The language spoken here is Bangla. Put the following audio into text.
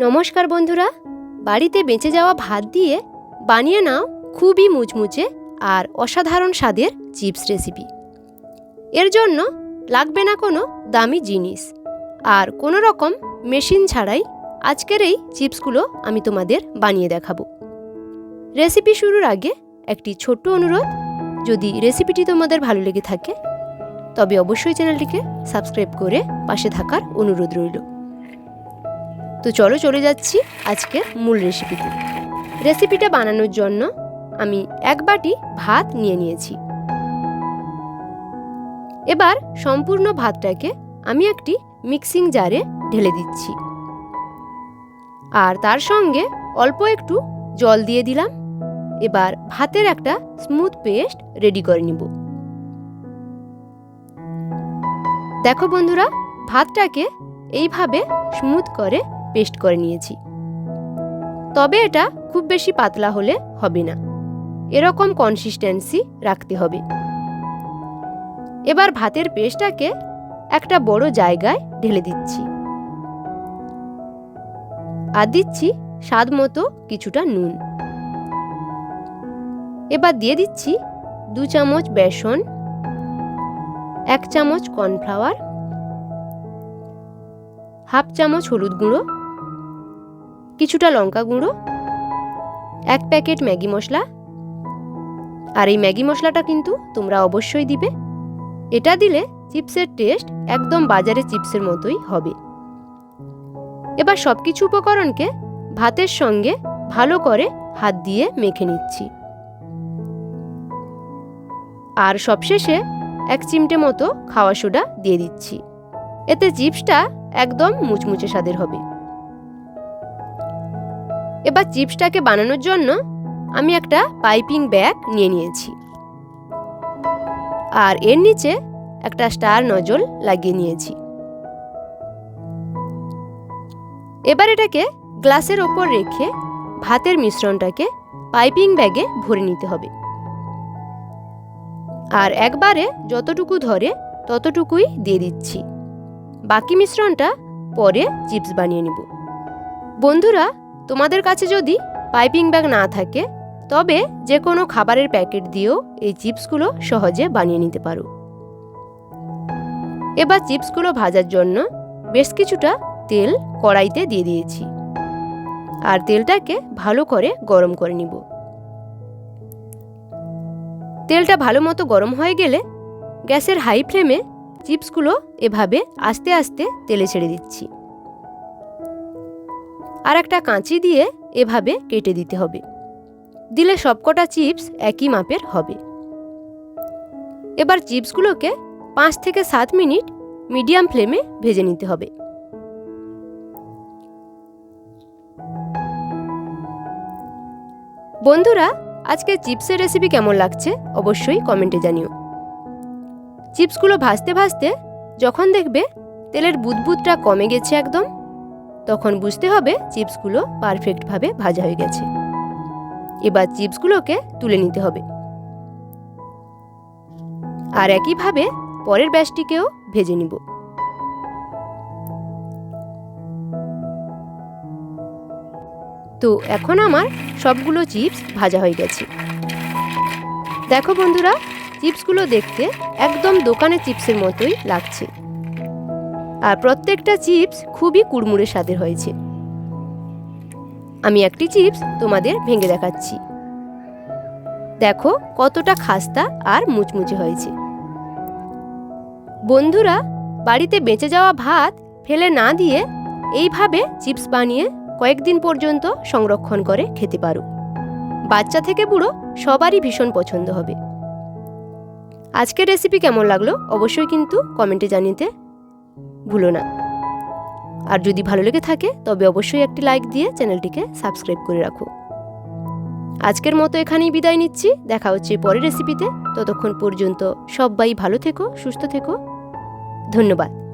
নমস্কার বন্ধুরা। বাড়িতে বেঁচে যাওয়া ভাত দিয়ে বানিয়ে নাও খুবই মুচমুচে আর অসাধারণ স্বাদের চিপস রেসিপি। এর জন্য লাগবে না কোনো দামি জিনিস আর কোনো রকম মেশিন ছাড়াই আজকের এই চিপসগুলো আমি তোমাদের বানিয়ে দেখাবো। রেসিপি শুরুর আগে একটি ছোট্ট অনুরোধ, যদি রেসিপিটি তোমাদের ভালো লেগে থাকে, তবে অবশ্যই চ্যানেলটিকে সাবস্ক্রাইব করে পাশে থাকার অনুরোধ রইল। তো চলো চলে যাচ্ছি আজকের মূল রেসিপিতে রেসিপিটা বানানোর জন্য আমি এক বাটি ভাত নিয়ে নিয়েছি। এবার সম্পূর্ণ ভাতটাকে আমি একটি মিক্সিং জারে ঢেলে দিচ্ছি। আর তার সঙ্গে অল্প একটু জল দিয়ে দিলাম। এবার ভাতের একটা স্মুথ পেস্ট রেডি করে নিব। দেখো বন্ধুরা, ভাতটাকে এইভাবে স্মুথ করে পেস্ট করে নিয়েছি। তবে এটা খুব বেশি পাতলা হলে হবে না। এরকম কনসিস্টেন্সি রাখতে হবে। এবার ভাতের পেস্টটাকে একটা বড় জায়গায় ঢেলে দিচ্ছি। আর দিচ্ছি স্বাদ মতো কিছুটা নুন। এবার দিয়ে দিচ্ছি দু চামচ বেসন, এক চামচ কর্নফ্লাওয়ার, হাফ চামচ হলুদ গুঁড়ো কিছুটা লঙ্কা গুঁড়ো, এক প্যাকেট ম্যাগি মশলা। আর এই ম্যাগি মশলাটা কিন্তু তোমরা অবশ্যই দিবে। এটা দিলে চিপসের টেস্ট একদম বাজারে চিপসের মতোই হবে। এবার সব কিছু উপকরণকে ভাতের সঙ্গে ভালো করে হাত দিয়ে মেখে নিচ্ছি। আর সবশেষে এক চিমটে মতো খাওয়া সোডা দিয়ে দিচ্ছি। এতে চিপসটা একদম মুচমুচে স্বাদের হবে। এবার চিপসটাকে বানানোর জন্য আমি একটা পাইপিং ব্যাগ নিয়ে নিয়েছি। আর এর নিচে একটা স্টার নজল লাগিয়ে নিয়েছি। এবার এটাকে গ্লাসের ওপর রেখে ভাতের মিশ্রণটাকে পাইপিং ব্যাগে ভরে নিতে হবে। আর একবারে যতটুকু ধরে ততটুকুই দিয়ে দিচ্ছি। বাকি মিশ্রণটা পরে চিপস বানিয়ে নিব। বন্ধুরা তোমাদের কাছে যদি পাইপিং ব্যাগ না থাকে, তবে যে কোনো খাবারের প্যাকেট দিয়েও এই চিপসগুলো সহজে বানিয়ে নিতে পারো। এবার চিপসগুলো ভাজার জন্য বেশ কিছুটা তেল কড়াইতে দিয়ে দিয়েছি আর তেলটাকে ভালো করে গরম করে নিব। তেলটা ভালো মতো গরম হয়ে গেলে গ্যাসের হাই ফ্লেমে চিপসগুলো এভাবে আস্তে আস্তে তেলে ছেড়ে দিচ্ছি। আর একটা কাঁচি দিয়ে এভাবে কেটে দিতে হবে। দিলে সবকটা চিপস একই মাপের হবে। এবার চিপসগুলোকে পাঁচ থেকে সাত মিনিট মিডিয়াম ফ্লেমে ভেজে নিতে হবে। বন্ধুরা, আজকে চিপসের রেসিপি কেমন লাগছে অবশ্যই কমেন্টে জানিও। চিপসগুলো ভাজতে ভাজতে যখন দেখবে তেলের বুদবুদটা কমে গেছে একদম। তখন বুঝতে হবে চিপসগুলো পারফেক্টভাবে ভাজা হয়ে গেছে। এবার চিপসগুলোকে তুলে নিতে হবে। আর একইভাবে পরের ব্যাচটিকেও ভেজে নিব। তো এখন আমার সবগুলো চিপস ভাজা হয়ে গেছে। দেখো বন্ধুরা, চিপসগুলো দেখতে একদম দোকানের চিপসের মতোই লাগছে। আর প্রত্যেকটা চিপস খুবই কুড়মুড়ে স্বাদের হয়েছে। আমি একটি চিপস তোমাদের ভেঙে দেখাচ্ছি। দেখো কতটা খাস্তা আর মুচমুচে হয়েছে। বন্ধুরা, বাড়িতে বেঁচে যাওয়া ভাত ফেলে না দিয়ে এইভাবে চিপস বানিয়ে কয়েকদিন পর্যন্ত সংরক্ষণ করে খেতে পারো। বাচ্চা থেকে বুড়ো সবারই ভীষণ পছন্দ হবে। আজকের রেসিপি কেমন লাগল? অবশ্যই কিন্তু কমেন্টে জানিতে ভুলো না। আর যদি ভালো লেগে থাকে, তবে অবশ্যই একটি লাইক দিয়ে চ্যানেলটিকে সাবস্ক্রাইব করে রাখো। আজকের মতো এখানেই বিদায় নিচ্ছি। দেখা হচ্ছে পরের রেসিপিতে ততক্ষণ পর্যন্ত সবাই ভালো থেকো, সুস্থ থেকো। ধন্যবাদ।